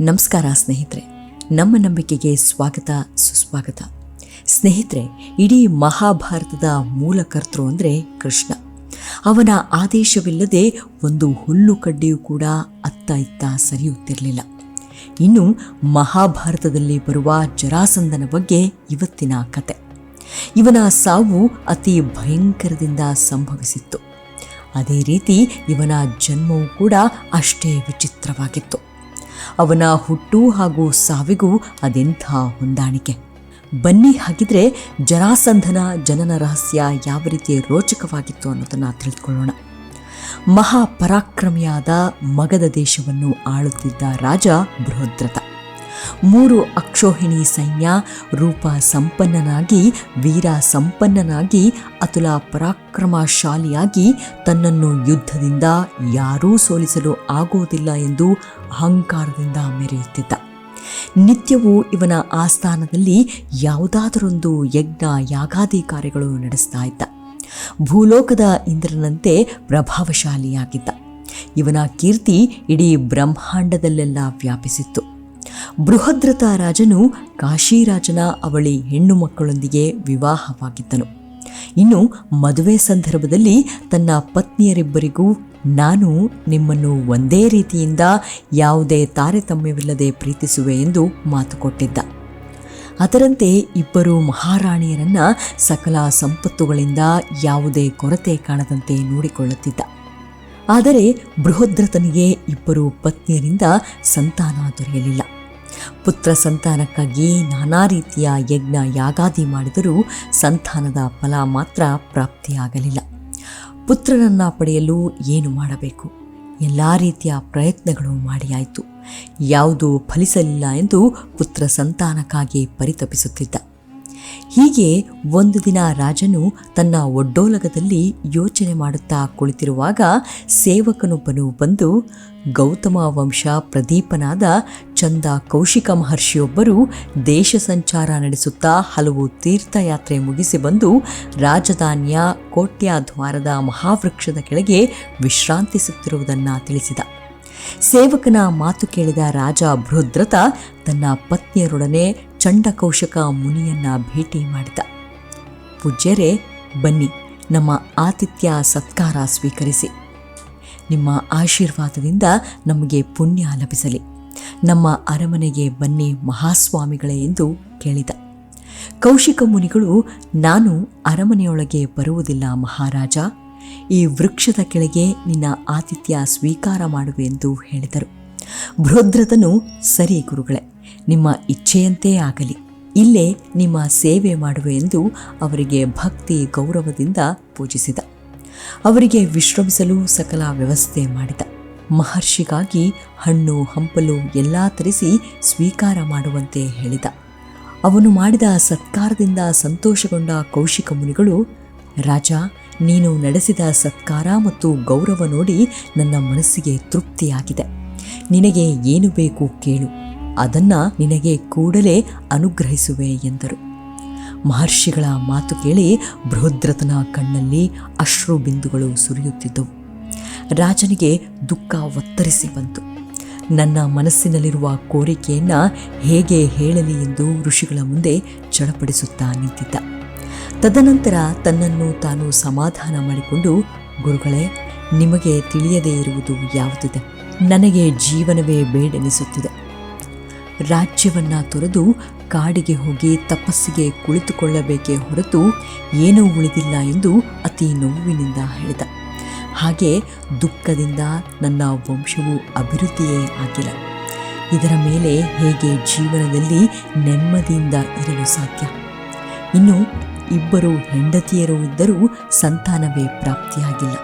ನಮಸ್ಕಾರ ಸ್ನೇಹಿತರೆ. ನಮ್ಮ ನಂಬಿಕೆಗೆ ಸ್ವಾಗತ, ಸುಸ್ವಾಗತ. ಸ್ನೇಹಿತರೆ, ಇಡೀ ಮಹಾಭಾರತದ ಮೂಲಕರ್ತೃ ಅಂದರೆ ಕೃಷ್ಣ. ಅವನ ಆದೇಶವಿಲ್ಲದೆ ಒಂದು ಹುಲ್ಲು ಕಡ್ಡಿಯೂ ಕೂಡ ಅತ್ತ ಇತ್ತ ಸರಿಯುತ್ತಿರಲಿಲ್ಲ. ಇನ್ನು ಮಹಾಭಾರತದಲ್ಲಿ ಬರುವ ಜರಾಸಂದನ ಬಗ್ಗೆ ಇವತ್ತಿನ ಕತೆ. ಇವನ ಸಾವು ಅತಿ ಭಯಂಕರದಿಂದ ಸಂಭವಿಸಿತ್ತು. ಅದೇ ರೀತಿ ಇವನ ಜನ್ಮವೂ ಕೂಡ ಅಷ್ಟೇ ವಿಚಿತ್ರವಾಗಿತ್ತು. ಅವನ ಹುಟ್ಟು ಹಾಗೂ ಸಾವಿಗೂ ಅದೆಂಥ ಹೊಂದಾಣಿಕೆ. ಬನ್ನಿ ಹಾಗಿದ್ರೆ ಜರಾಸಂಧನ ಜನನ ರಹಸ್ಯ ಯಾವ ರೀತಿ ರೋಚಕವಾಗಿತ್ತು ಅನ್ನೋದನ್ನು ತಿಳಿದುಕೊಳ್ಳೋಣ. ಮಹಾಪರಾಕ್ರಮಿಯಾದ ಮಗದ ದೇಶವನ್ನು ಆಳುತ್ತಿದ್ದ ರಾಜ ಬೃಹದ್ರಥ. ಮೂರು ಅಕ್ಷೋಹಿಣಿ ಸೈನ್ಯ ರೂಪ ಸಂಪನ್ನನಾಗಿ, ವೀರ ಸಂಪನ್ನನಾಗಿ, ಅತುಲ ಪರಾಕ್ರಮಶಾಲಿಯಾಗಿ ತನ್ನನ್ನು ಯುದ್ಧದಿಂದ ಯಾರೂ ಸೋಲಿಸಲು ಆಗುವುದಿಲ್ಲ ಎಂದು ಅಹಂಕಾರದಿಂದ ಮೆರೆಯುತ್ತಿದ್ದ. ನಿತ್ಯವೂ ಇವನ ಆಸ್ಥಾನದಲ್ಲಿ ಯಾವುದಾದರೊಂದು ಯಜ್ಞ ಯಾಗಾದಿ ಕಾರ್ಯಗಳು ನಡೆಸ್ತಾ ಇದ್ದ. ಭೂಲೋಕದ ಇಂದ್ರನಂತೆ ಪ್ರಭಾವಶಾಲಿಯಾಗಿದ್ದ. ಇವನ ಕೀರ್ತಿ ಇಡೀ ಬ್ರಹ್ಮಾಂಡದಲ್ಲೆಲ್ಲ ವ್ಯಾಪಿಸಿತ್ತು. ಬೃಹದ್ರಥ ರಾಜನು ಕಾಶಿರಾಜನ ಅವಳಿ ಹೆಣ್ಣು ಮಕ್ಕಳೊಂದಿಗೆ ವಿವಾಹವಾಗಿದ್ದನು. ಇನ್ನು ಮದುವೆ ಸಂದರ್ಭದಲ್ಲಿ ತನ್ನ ಪತ್ನಿಯರಿಬ್ಬರಿಗೂ ನಾನು ನಿಮ್ಮನ್ನು ಒಂದೇ ರೀತಿಯಿಂದ ಯಾವುದೇ ತಾರತಮ್ಯವಿಲ್ಲದೆ ಪ್ರೀತಿಸುವೆ ಎಂದು ಮಾತು ಕೊಟ್ಟಿದ್ದ. ಅದರಂತೆ ಇಬ್ಬರು ಮಹಾರಾಣಿಯರನ್ನು ಸಕಲ ಸಂಪತ್ತುಗಳಿಂದ ಯಾವುದೇ ಕೊರತೆ ಕಾಣದಂತೆ ನೋಡಿಕೊಳ್ಳುತ್ತಿದ್ದ. ಆದರೆ ಬೃಹದ್ರಥನಿಗೆ ಇಬ್ಬರು ಪತ್ನಿಯರಿಂದ ಸಂತಾನ ದೊರೆಯಲಿಲ್ಲ. ಪುತ್ರ ಸಂತಾನಕ್ಕಾಗಿ ನಾನಾ ರೀತಿಯ ಯಜ್ಞ ಯಾಗಾದಿ ಮಾಡಿದರೂ ಸಂತಾನದ ಫಲ ಮಾತ್ರ ಪ್ರಾಪ್ತಿಯಾಗಲಿಲ್ಲ. ಪುತ್ರನನ್ನ ಪಡೆಯಲು ಏನು ಮಾಡಬೇಕು? ಎಲ್ಲ ರೀತಿಯ ಪ್ರಯತ್ನಗಳು ಮಾಡಿಯಾಯಿತು ಯಾವುದೂ ಫಲಿಸಲಿಲ್ಲ ಎಂದು ಪುತ್ರ ಸಂತಾನಕ್ಕಾಗಿ ಪರಿತಪಿಸುತ್ತಿದ್ದ. ಹೀಗೆ ಒಂದು ದಿನ ರಾಜನು ತನ್ನ ಒಡ್ಡೋಲಗದಲ್ಲಿ ಯೋಚನೆ ಮಾಡುತ್ತಾ ಕುಳಿತಿರುವಾಗ ಸೇವಕನೊಬ್ಬನು ಬಂದು ಗೌತಮ ವಂಶ ಪ್ರದೀಪನಾದ ಚಂದ ಕೌಶಿಕ ಮಹರ್ಷಿಯೊಬ್ಬರು ದೇಶ ಸಂಚಾರ ನಡೆಸುತ್ತಾ ಹಲವು ತೀರ್ಥಯಾತ್ರೆ ಮುಗಿಸಿ ಬಂದು ರಾಜಧಾನಿಯ ಕೋಟ್ಯಾದ್ವಾರದ ಮಹಾವೃಕ್ಷದ ಕೆಳಗೆ ವಿಶ್ರಾಂತಿಸುತ್ತಿರುವುದನ್ನು ತಿಳಿಸಿದ. ಸೇವಕನ ಮಾತು ಕೇಳಿದ ರಾಜ ಬೃಹದ್ರಥ ತನ್ನ ಪತ್ನಿಯರೊಡನೆ ಚಂಡಕೌಶಕ ಮುನಿಯನ್ನ ಭೇಟಿ ಮಾಡಿದ. ಪೂಜ್ಯರೇ, ಬನ್ನಿ, ನಮ್ಮ ಆತಿಥ್ಯ ಸತ್ಕಾರ ಸ್ವೀಕರಿಸಿ. ನಿಮ್ಮ ಆಶೀರ್ವಾದದಿಂದ ನಮಗೆ ಪುಣ್ಯ ಲಭಿಸಲಿ. ನಮ್ಮ ಅರಮನೆಗೆ ಬನ್ನಿ ಮಹಾಸ್ವಾಮಿಗಳೇ ಎಂದು ಕೇಳಿದ. ಕೌಶಿಕ ಮುನಿಗಳು, ನಾನು ಅರಮನೆಯೊಳಗೆ ಬರುವುದಿಲ್ಲ ಮಹಾರಾಜ. ಈ ವೃಕ್ಷದ ಕೆಳಗೆ ನಿನ್ನ ಆತಿಥ್ಯ ಸ್ವೀಕಾರ ಮಾಡುವೆ ಎಂದು ಹೇಳಿದರು. ಬೃಹದ್ರಥನು ಸರಿ ಗುರುಗಳೇ, ನಿಮ್ಮ ಇಚ್ಛೆಯಂತೆ ಆಗಲಿ. ಇಲ್ಲೇ ನಿಮ್ಮ ಸೇವೆ ಮಾಡುವೆ ಎಂದು ಅವರಿಗೆ ಭಕ್ತಿ, ಗೌರವದಿಂದ ಪೂಜಿಸಿದ. ಅವರಿಗೆ ವಿಶ್ರಮಿಸಲು ಸಕಲ ವ್ಯವಸ್ಥೆ ಮಾಡಿದ. ಮಹರ್ಷಿಗಾಗಿ ಹಣ್ಣು, ಹಂಪಲು ಎಲ್ಲ ತರಿಸಿ ಸ್ವೀಕಾರ ಮಾಡುವಂತೆ ಹೇಳಿದ. ಅವನು ಮಾಡಿದ ಸತ್ಕಾರದಿಂದ ಸಂತೋಷಗೊಂಡ ಕೌಶಿಕ ಮುನಿಗಳು, ರಾಜ ನೀನು ನಡೆಸಿದ ಸತ್ಕಾರ ಮತ್ತು ಗೌರವ ನೋಡಿ ನನ್ನ ಮನಸ್ಸಿಗೆ ತೃಪ್ತಿಯಾಗಿದೆ. ನಿನಗೆ ಏನು ಬೇಕು ಕೇಳು. ಅದನ್ನ ನಿನಗೆ ಕೂಡಲೇ ಅನುಗ್ರಹಿಸುವೆ ಎಂದರು. ಮಹರ್ಷಿಗಳ ಮಾತು ಕೇಳಿ ಬೃಹದ್ರಥನ ಕಣ್ಣಲ್ಲಿ ಅಶ್ರು ಬಿಂದುಗಳು ಸುರಿಯುತ್ತಿದ್ದವು. ರಾಜನಿಗೆ ದುಃಖ ಒತ್ತರಿಸಿ ಬಂತು. ನನ್ನ ಮನಸ್ಸಿನಲ್ಲಿರುವ ಕೋರಿಕೆಯನ್ನು ಹೇಗೆ ಹೇಳಲಿ ಎಂದು ಋಷಿಗಳ ಮುಂದೆ ಚಡಪಡಿಸುತ್ತಾ ನಿಂತಿದ್ದ. ತದನಂತರ ತನ್ನನ್ನು ತಾನು ಸಮಾಧಾನ ಮಾಡಿಕೊಂಡು, ಗುರುಗಳೇ, ನಿಮಗೆ ತಿಳಿಯದೇ ಇರುವುದು ಯಾವುದಿದೆ? ನನಗೆ ಜೀವನವೇ ಬೇಡೆನಿಸುತ್ತಿದೆ ರಾಜ್ಯವನ್ನು ತೊರೆದು ಕಾಡಿಗೆ ಹೋಗಿ ತಪಸ್ಸಿಗೆ ಕುಳಿತುಕೊಳ್ಳಬೇಕೇ ಹೊರತು ಏನೂ ಉಳಿದಿಲ್ಲ ಎಂದು ಅತಿ ನೋವಿನಿಂದ ಹೇಳಿದ. ಹಾಗೆ ದುಃಖದಿಂದ ನನ್ನ ವಂಶವು ಅಭಿವೃದ್ಧಿಯೇ ಆಗಿಲ್ಲ. ಇದರ ಮೇಲೆ ಹೇಗೆ ಜೀವನದಲ್ಲಿ ನೆಮ್ಮದಿಯಿಂದ ಇರಲು ಸಾಧ್ಯ? ಇನ್ನು ಇಬ್ಬರು ಹೆಂಡತಿಯರು ಇದ್ದರೂ ಸಂತಾನವೇ ಪ್ರಾಪ್ತಿಯಾಗಿಲ್ಲ.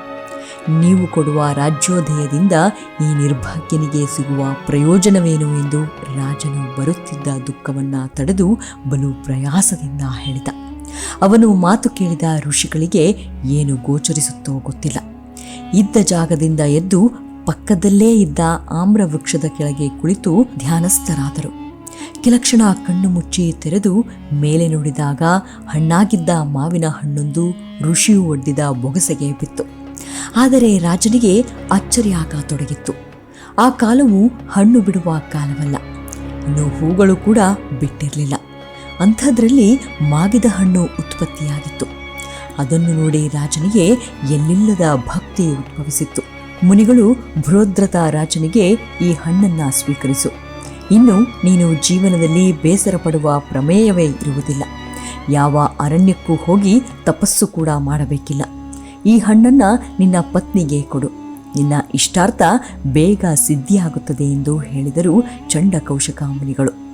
ನೀವು ಕೊಡುವ ರಾಜ್ಯೋದಯದಿಂದ ಈ ನಿರ್ಭಾಗ್ಯನಿಗೆ ಸಿಗುವ ಪ್ರಯೋಜನವೇನು ಎಂದು ರಾಜನು ಬರುತ್ತಿದ್ದ ದುಃಖವನ್ನು ತಡೆದು ಬಲು ಪ್ರಯಾಸದಿಂದ ಹೇಳಿದ. ಅವನು ಮಾತು ಕೇಳಿದ ಋಷಿಗಳಿಗೆ ಏನು ಗೋಚರಿಸುತ್ತೋ ಗೊತ್ತಿಲ್ಲ. ಇದ್ದ ಜಾಗದಿಂದ ಎದ್ದು ಪಕ್ಕದಲ್ಲೇ ಇದ್ದ ಆಮ್ರ ವೃಕ್ಷದ ಕೆಳಗೆ ಕುಳಿತು ಧ್ಯಾನಸ್ಥರಾದರು. ಕೆಲಕ್ಷಣ ಕಣ್ಣು ಮುಚ್ಚಿ ತೆರೆದು ಮೇಲೆ ನೋಡಿದಾಗ ಹಣ್ಣಾಗಿದ್ದ ಮಾವಿನ ಹಣ್ಣೊಂದು ಋಷಿಯು ಒಡ್ಡಿದ ಬೊಗಸೆಗೆ ಬಿತ್ತು. ಆದರೆ ರಾಜನಿಗೆ ಅಚ್ಚರಿಯಾಗತೊಡಗಿತ್ತು ಆ ಕಾಲವು ಹಣ್ಣು ಬಿಡುವ ಕಾಲವಲ್ಲ. ಇನ್ನು ಹೂಗಳು ಕೂಡ ಬಿಟ್ಟಿರಲಿಲ್ಲ. ಅಂಥದ್ರಲ್ಲಿ ಮಾಗಿದ ಹಣ್ಣು ಉತ್ಪತ್ತಿಯಾಗಿತ್ತು. ಅದನ್ನು ನೋಡಿ ರಾಜನಿಗೆ ಎಲ್ಲಿಲ್ಲದ ಭಕ್ತಿ ಉದ್ಭವಿಸಿತ್ತು. ಮುನಿಗಳು ಭೃದ್ರತ ರಾಜನಿಗೆ ಈ ಹಣ್ಣನ್ನು ಸ್ವೀಕರಿಸು. ಇನ್ನು ನೀನು ಜೀವನದಲ್ಲಿ ಬೇಸರ ಪಡುವ ಪ್ರಮೇಯವೇ ಇರುವುದಿಲ್ಲ. ಯಾವ ಅರಣ್ಯಕ್ಕೂ ಹೋಗಿ ತಪಸ್ಸು ಕೂಡ ಮಾಡಬೇಕಿಲ್ಲ. ಈ ಹಣ್ಣನ್ನು ನಿನ್ನ ಪತ್ನಿಗೆ ಕೊಡು. ನಿನ್ನ ಇಷ್ಟಾರ್ಥ ಬೇಗ ಸಿದ್ಧಿಯಾಗುತ್ತದೆ ಎಂದು ಹೇಳಿದರು ಚಂಡ ಕೌಶಿಕ ಮುನಿಗಳು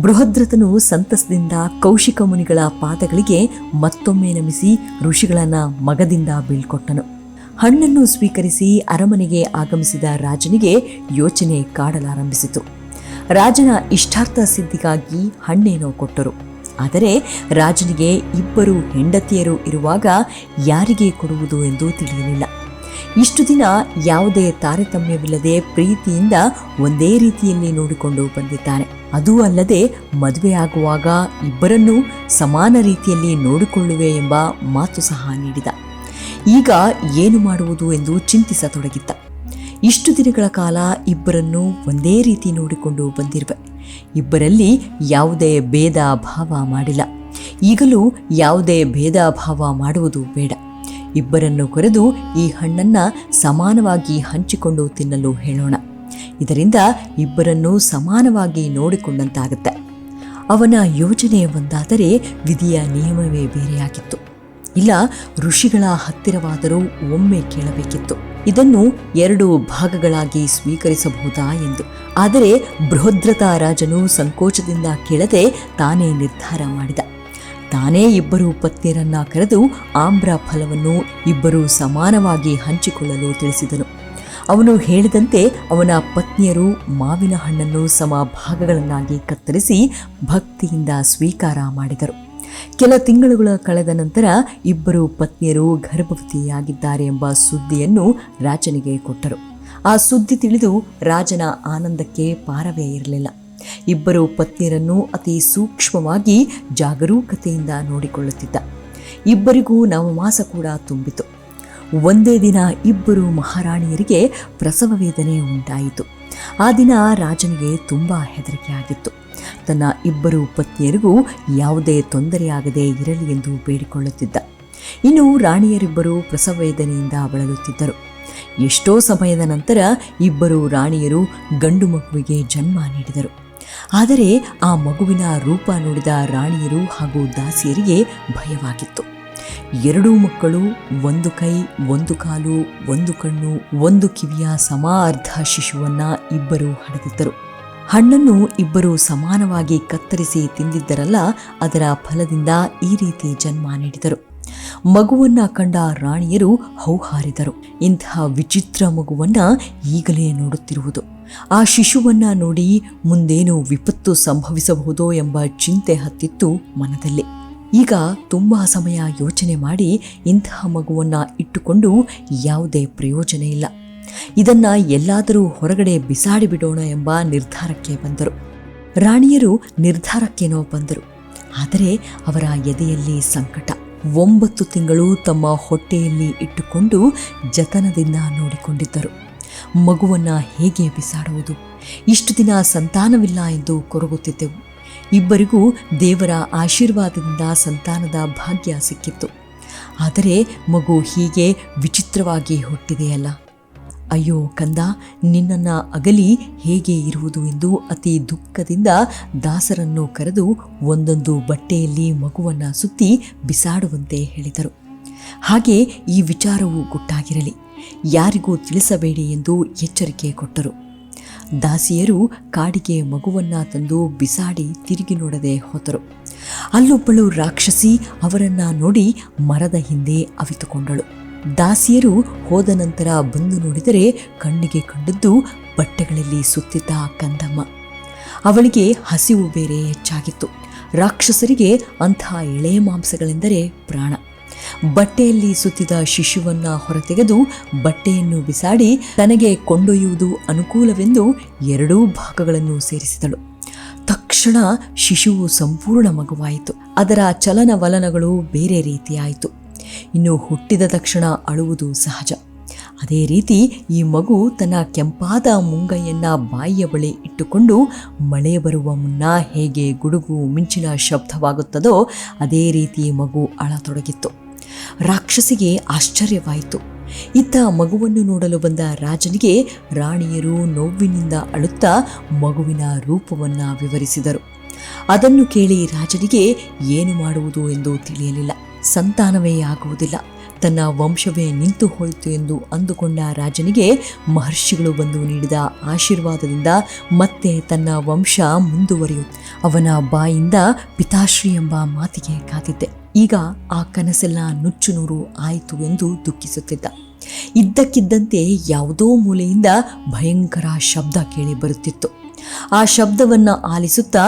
ಬೃಹದ್ರತನು ಸಂತಸದಿಂದ ಕೌಶಿಕ ಮುನಿಗಳ ಪಾದಗಳಿಗೆ ಮತ್ತೊಮ್ಮೆ ನಮಿಸಿ ಋಷಿಗಳನ್ನು ಮಗದಿಂದ ಬೀಳ್ಕೊಟ್ಟನು. ಹಣ್ಣನ್ನು ಸ್ವೀಕರಿಸಿ ಅರಮನೆಗೆ ಆಗಮಿಸಿದ ರಾಜನಿಗೆ ಯೋಚನೆ ಕಾಡಲಾರಂಭಿಸಿತು. ರಾಜನ ಇಷ್ಟಾರ್ಥ ಸಿದ್ಧಿಗಾಗಿ ಹಣ್ಣೇನೋ ಕೊಟ್ಟರು. ಆದರೆ ರಾಜನಿಗೆ ಇಬ್ಬರು ಹೆಂಡತಿಯರು ಇರುವಾಗ ಯಾರಿಗೆ ಕೊಡುವುದು ಎಂದು ತಿಳಿಯಲಿಲ್ಲ. ಇಷ್ಟು ದಿನ ಯಾವುದೇ ತಾರತಮ್ಯವಿಲ್ಲದೆ ಪ್ರೀತಿಯಿಂದ ಒಂದೇ ರೀತಿಯಲ್ಲಿ ನೋಡಿಕೊಂಡು ಬಂದಿದ್ದಾನೆ. ಅದೂ ಅಲ್ಲದೆ ಮದುವೆಯಾಗುವಾಗ ಇಬ್ಬರನ್ನೂ ಸಮಾನ ರೀತಿಯಲ್ಲಿ ನೋಡಿಕೊಳ್ಳುವೆ ಎಂಬ ಮಾತು ಸಹ ನೀಡಿದ. ಈಗ ಏನು ಮಾಡುವುದು ಎಂದು ಚಿಂತಿಸತೊಡಗಿದ್ದ. ಇಷ್ಟು ದಿನಗಳ ಕಾಲ ಇಬ್ಬರನ್ನು ಒಂದೇ ರೀತಿ ನೋಡಿಕೊಂಡು ಬಂದಿರುವೆ. ಇಬ್ಬರಲ್ಲಿ ಯಾವುದೇ ಭೇದ ಭಾವ ಮಾಡಿಲ್ಲ. ಈಗಲೂ ಯಾವುದೇ ಭೇದ ಭಾವ ಮಾಡುವುದು ಬೇಡ. ಇಬ್ಬರನ್ನು ಕರೆದು ಈ ಹಣ್ಣನ್ನು ಸಮಾನವಾಗಿ ಹಂಚಿಕೊಂಡು ತಿನ್ನಲು ಹೇಳೋಣ. ಇದರಿಂದ ಇಬ್ಬರನ್ನು ಸಮಾನವಾಗಿ ನೋಡಿಕೊಂಡಂತಾಗುತ್ತೆ. ಅವನ ಯೋಜನೆ ಒಂದಾದರೆ ವಿಧಿಯ ನಿಯಮವೇ ಬೇರೆಯಾಗಿತ್ತು. ಇಲ್ಲ, ಋಷಿಗಳ ಹತ್ತಿರವಾದರೂ ಒಮ್ಮೆ ಕೇಳಬೇಕಿತ್ತು. ಇದನ್ನು ಎರಡು ಭಾಗಗಳಾಗಿ ಸ್ವೀಕರಿಸಬಹುದಾ ಎಂದು. ಆದರೆ ಬೃಹದ್ರತಾ ರಾಜನು ಸಂಕೋಚದಿಂದ ಕೇಳದೆ ತಾನೇ ನಿರ್ಧಾರ ಮಾಡಿದ. ತಾನೇ ಇಬ್ಬರು ಪತ್ನಿಯರನ್ನ ಕರೆದು ಆಮ್ರ ಫಲವನ್ನು ಇಬ್ಬರು ಸಮಾನವಾಗಿ ಹಂಚಿಕೊಳ್ಳಲು ತಿಳಿಸಿದನು. ಅವನು ಹೇಳಿದಂತೆ ಅವನ ಪತ್ನಿಯರು ಮಾವಿನ ಹಣ್ಣನ್ನು ಸಮ ಭಾಗಗಳನ್ನಾಗಿ ಕತ್ತರಿಸಿ ಭಕ್ತಿಯಿಂದ ಸ್ವೀಕಾರ ಮಾಡಿದರು. ಕೆಲ ತಿಂಗಳುಗಳ ಕಳೆದ ನಂತರ ಇಬ್ಬರು ಪತ್ನಿಯರು ಗರ್ಭವತಿಯಾಗಿದ್ದಾರೆ ಎಂಬ ಸುದ್ದಿಯನ್ನು ರಾಜನಿಗೆ ಕೊಟ್ಟರು. ಆ ಸುದ್ದಿ ತಿಳಿದು ರಾಜನ ಆನಂದಕ್ಕೆ ಪಾರವೇ ಇರಲಿಲ್ಲ. ಇಬ್ಬರು ಪತ್ನಿಯರನ್ನು ಅತಿ ಸೂಕ್ಷ್ಮವಾಗಿ ಜಾಗರೂಕತೆಯಿಂದ ನೋಡಿಕೊಳ್ಳುತ್ತಿದ್ದ. ಇಬ್ಬರಿಗೂ ನವಮಾಸ ಕೂಡ ತುಂಬಿತು. ಒಂದೇ ದಿನ ಇಬ್ಬರು ಮಹಾರಾಣಿಯರಿಗೆ ಪ್ರಸವ ವೇದನೆ ಉಂಟಾಯಿತು. ಆ ದಿನ ರಾಜನಿಗೆ ತುಂಬ ಹೆದರಿಕೆಯಾಗಿತ್ತು. ತನ್ನ ಇಬ್ಬರು ಪತ್ನಿಯರಿಗೂ ಯಾವುದೇ ತೊಂದರೆಯಾಗದೇ ಇರಲಿ ಎಂದು ಬೇಡಿಕೊಳ್ಳುತ್ತಿದ್ದ. ಇನ್ನು ರಾಣಿಯರಿಬ್ಬರು ಪ್ರಸವ ವೇದನೆಯಿಂದ ಬಳಲುತ್ತಿದ್ದರು. ಎಷ್ಟೋ ಸಮಯದ ನಂತರ ಇಬ್ಬರು ರಾಣಿಯರು ಗಂಡು ಮಗುವಿಗೆ ಜನ್ಮ ನೀಡಿದರು. ಆದರೆ ಆ ಮಗುವಿನ ರೂಪ ನೋಡಿದ ರಾಣಿಯರು ಹಾಗೂ ದಾಸಿಯರಿಗೆ ಭಯವಾಗಿತ್ತು. ಎರಡೂ ಮಕ್ಕಳು ಒಂದು ಕೈ, ಒಂದು ಕಾಲು, ಒಂದು ಕಣ್ಣು, ಒಂದು ಕಿವಿಯ ಸಮಾರ್ಧ ಶಿಶುವನ್ನ ಇಬ್ಬರು ಹಡೆದಿದ್ದರು. ಹಣ್ಣನ್ನು ಇಬ್ಬರು ಸಮಾನವಾಗಿ ಕತ್ತರಿಸಿ ತಿಂದಿದ್ದರಲ್ಲ, ಅದರ ಫಲದಿಂದ ಈ ರೀತಿ ಜನ್ಮ ನೀಡಿದರು. ಮಗುವನ್ನ ಕಂಡ ರಾಣಿಯರು ಹೌಹಾರಿದರು. ಇಂತಹ ವಿಚಿತ್ರ ಮಗುವನ್ನ ಈಗಲೇ ನೋಡುತ್ತಿರುವುದು. ಆ ಶಿಶುವನ್ನ ನೋಡಿ ಮುಂದೇನು ವಿಪತ್ತು ಸಂಭವಿಸಬಹುದೋ ಎಂಬ ಚಿಂತೆ ಹತ್ತಿತ್ತು ಮನದಲ್ಲಿ. ಈಗ ತುಂಬ ಸಮಯ ಯೋಚನೆ ಮಾಡಿ ಇಂತಹ ಮಗುವನ್ನ ಇಟ್ಟುಕೊಂಡು ಯಾವುದೇ ಪ್ರಯೋಜನ ಇಲ್ಲ. ಇದನ್ನ ಎಲ್ಲಾದರೂ ಹೊರಗಡೆ ಬಿಸಾಡಿಬಿಡೋಣ ಎಂಬ ನಿರ್ಧಾರಕ್ಕೆ ಬಂದರು. ರಾಣಿಯರು ನಿರ್ಧಾರಕ್ಕೇನೋ ಬಂದರು. ಆದರೆ ಅವರ ಎದೆಯಲ್ಲಿ ಸಂಕಟ. ಒಂಬತ್ತು ತಿಂಗಳು ತಮ್ಮ ಹೊಟ್ಟೆಯಲ್ಲಿ ಇಟ್ಟುಕೊಂಡು ಜತನದಿಂದ ನೋಡಿಕೊಂಡಿದ್ದರು. ಮಗುವನ್ನ ಹೇಗೆ ಬಿಸಾಡುವುದು? ಇಷ್ಟು ದಿನ ಸಂತಾನವಿಲ್ಲ ಎಂದು ಕೊರಗುತ್ತಿದ್ದೆವು. ಇಬ್ಬರಿಗೂ ದೇವರ ಆಶೀರ್ವಾದದಿಂದ ಸಂತಾನದ ಭಾಗ್ಯ ಸಿಕ್ಕಿತ್ತು. ಆದರೆ ಮಗು ಹೀಗೆ ವಿಚಿತ್ರವಾಗಿ ಹುಟ್ಟಿದೆಯಲ್ಲ? ಅಯ್ಯೋ ಕಂದ, ನಿನ್ನನ್ನ ಅಗಲಿ ಹೇಗೆ ಇರುವುದು ಎಂದು ಅತಿ ದುಃಖದಿಂದ ದಾಸರನ್ನು ಕರೆದು ಒಂದೊಂದು ಬಟ್ಟೆಯಲ್ಲಿ ಮಗುವನ್ನ ಸುತ್ತಿ ಬಿಸಾಡುವಂತೆ ಹೇಳಿದರು. ಹಾಗೆ ಈ ವಿಚಾರವು ಗುಟ್ಟಾಗಿರಲಿ ಯಾರಿಗೂ ತಿಳಿಸಬೇಡಿ ಎಂದು ಎಚ್ಚರಿಕೆ ಕೊಟ್ಟರು. ದಾಸಿಯರು ಕಾಡಿಗೆ ಮಗುವನ್ನ ತಂದು ಬಿಸಾಡಿ ತಿರುಗಿ ನೋಡದೆ ಹೋದರು. ಅಲ್ಲೊಬ್ಬಳು ರಾಕ್ಷಸಿ ಅವರನ್ನು ನೋಡಿ ಮರದ ಹಿಂದೆ ಅವಿತುಕೊಂಡಳು. ದಾಸಿಯರು ಹೋದ ನಂತರ ಬಂದು ನೋಡಿದರೆ ಕಣ್ಣಿಗೆ ಕಂಡದ್ದು ಬಟ್ಟೆಗಳಲ್ಲಿ ಸುತ್ತಿದ್ದ ಕಂದಮ್ಮ. ಅವಳಿಗೆ ಹಸಿವು ಬೇರೆ ಹೆಚ್ಚಾಗಿತ್ತು. ರಾಕ್ಷಸರಿಗೆ ಅಂತಹ ಎಳೆ ಮಾಂಸಗಳೆಂದರೆ ಪ್ರಾಣ. ಬಟ್ಟೆಯಲ್ಲಿ ಸುತ್ತಿದ ಶಿಶುವನ್ನ ಹೊರತೆಗೆದು ಬಟ್ಟೆಯನ್ನು ಬಿಸಾಡಿ ತನಗೆ ಕೊಂಡೊಯ್ಯುವುದು ಅನುಕೂಲವೆಂದು ಎರಡೂ ಭಾಗಗಳನ್ನು ಸೇರಿಸಿದಳು. ತಕ್ಷಣ ಶಿಶುವು ಸಂಪೂರ್ಣ ಮಗುವಾಯಿತು. ಅದರ ಚಲನವಲನಗಳು ಬೇರೆ ರೀತಿಯಾಯಿತು. ಇನ್ನು ಹುಟ್ಟಿದ ತಕ್ಷಣ ಅಳುವುದು ಸಹಜ. ಅದೇ ರೀತಿ ಈ ಮಗು ತನ್ನ ಕೆಂಪಾದ ಮುಂಗೈಯನ್ನ ಬಾಯಿಯ ಬಳಿ ಇಟ್ಟುಕೊಂಡು ಮಳೆ ಬರುವ ಮುನ್ನ ಹೇಗೆ ಗುಡುಗು ಮಿಂಚಿನ ಶಬ್ದವಾಗುತ್ತದೋ ಅದೇ ರೀತಿ ಮಗು ಅಳತೊಡಗಿತ್ತು. ರಾಕ್ಷಸಿಗೆ ಆಶ್ಚರ್ಯವಾಯಿತು. ಇತ್ತ ಮಗುವನ್ನು ನೋಡಲು ಬಂದ ರಾಜನಿಗೆ ರಾಣಿಯರು ನೋವಿನಿಂದ ಅಳುತ್ತಾ ಮಗುವಿನ ರೂಪವನ್ನು ವಿವರಿಸಿದರು. ಅದನ್ನು ಕೇಳಿ ರಾಜನಿಗೆ ಏನು ಮಾಡುವುದು ಎಂದು ತಿಳಿಯಲಿಲ್ಲ. ಸಂತಾನವೇ ಆಗುವುದಿಲ್ಲ. ತನ್ನ ವಂಶವೇ ನಿಂತು ಹೋಯಿತು ಎಂದು ಅಂದುಕೊಂಡ ರಾಜನಿಗೆ ಮಹರ್ಷಿಗಳು ಬಂದು ನೀಡಿದ ಆಶೀರ್ವಾದದಿಂದ ಮತ್ತೆ ತನ್ನ ವಂಶ ಮುಂದುವರಿಯು ಅವನ ಬಾಯಿಂದ ಪಿತಾಶ್ರೀ ಎಂಬ ಮಾತಿಗೆ ಕಾದಿದ್ದೆ. ಈಗ ಆ ಕನಸೆಲ್ಲ ನುಚ್ಚುನೂರು ಆಯಿತು ಎಂದು ದುಃಖಿಸುತ್ತಿದ್ದ. ಇದ್ದಕ್ಕಿದ್ದಂತೆ ಯಾವುದೋ ಮೂಲೆಯಿಂದ ಭಯಂಕರ ಶಬ್ದ ಕೇಳಿ ಬರುತ್ತಿತ್ತು. ಆ ಶಬ್ದವನ್ನ ಆಲಿಸುತ್ತಾ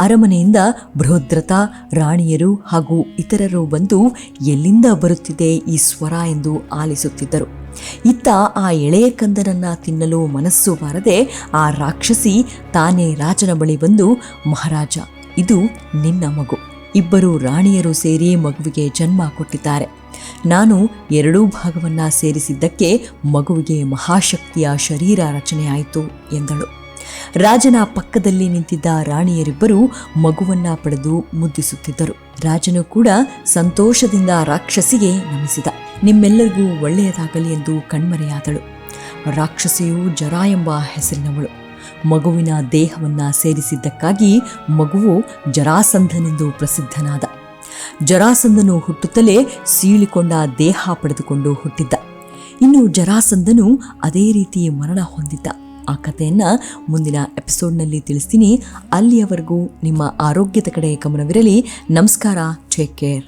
ಅರಮನೆಯಿಂದ ಬೃಹದ್ರಥ, ರಾಣಿಯರು ಹಾಗೂ ಇತರರು ಬಂದು ಎಲ್ಲಿಂದ ಬರುತ್ತಿದೆ ಈ ಸ್ವರ ಎಂದು ಆಲಿಸುತ್ತಿದ್ದರು. ಇತ್ತ ಆ ಎಳೆಯ ಕಂದನನ್ನು ತಿನ್ನಲು ಮನಸ್ಸು ಬಾರದೆ ಆ ರಾಕ್ಷಸಿ ತಾನೇ ರಾಜನ ಬಳಿ ಬಂದು, ಮಹಾರಾಜ, ಇದು ನಿನ್ನ ಮಗು. ಇಬ್ಬರು ರಾಣಿಯರು ಸೇರಿ ಮಗುವಿಗೆ ಜನ್ಮ ಕೊಟ್ಟಿದ್ದಾರೆ. ನಾನು ಎರಡೂ ಭಾಗವನ್ನ ಸೇರಿಸಿದ್ದಕ್ಕೆ ಮಗುವಿಗೆ ಮಹಾಶಕ್ತಿಯ ಶರೀರ ರಚನೆಯಾಯಿತು ಎಂದಳು. ರಾಜನ ಪಕ್ಕದಲ್ಲಿ ನಿಂತಿದ್ದ ರಾಣಿಯರಿಬ್ಬರು ಮಗುವನ್ನ ಪಡೆದು ಮುದ್ದಿಸುತ್ತಿದ್ದರು. ರಾಜನು ಕೂಡ ಸಂತೋಷದಿಂದ ರಾಕ್ಷಸಿಗೆ ನಮಿಸಿದ. ನಿಮ್ಮೆಲ್ಲರಿಗೂ ಒಳ್ಳೆಯದಾಗಲಿ ಎಂದು ಕಣ್ಮರೆಯಾದಳು. ರಾಕ್ಷಸಿಯು ಜರ ಎಂಬ ಹೆಸರಿನವಳು. ಮಗುವಿನ ದೇಹವನ್ನ ಸೇರಿಸಿದ್ದಕ್ಕಾಗಿ ಮಗುವು ಜರಾಸಂಧನೆಂದು ಪ್ರಸಿದ್ಧನಾದ. ಜರಾಸಂಧನು ಹುಟ್ಟುತ್ತಲೇ ಸೀಳಿಕೊಂಡ ದೇಹ ಪಡೆದುಕೊಂಡು ಹುಟ್ಟಿದ್ದ. ಇನ್ನು ಜರಾಸಂಧನು ಅದೇ ರೀತಿ ಮರಣ ಹೊಂದಿದ್ದ. ಆ ಕಥೆಯನ್ನು ಮುಂದಿನ ಎಪಿಸೋಡ್ನಲ್ಲಿ ತಿಳಿಸ್ತೀನಿ. ಅಲ್ಲಿಯವರೆಗೂ ನಿಮ್ಮ ಆರೋಗ್ಯದ ಕಡೆ ಗಮನವಿರಲಿ. ನಮಸ್ಕಾರ. Take care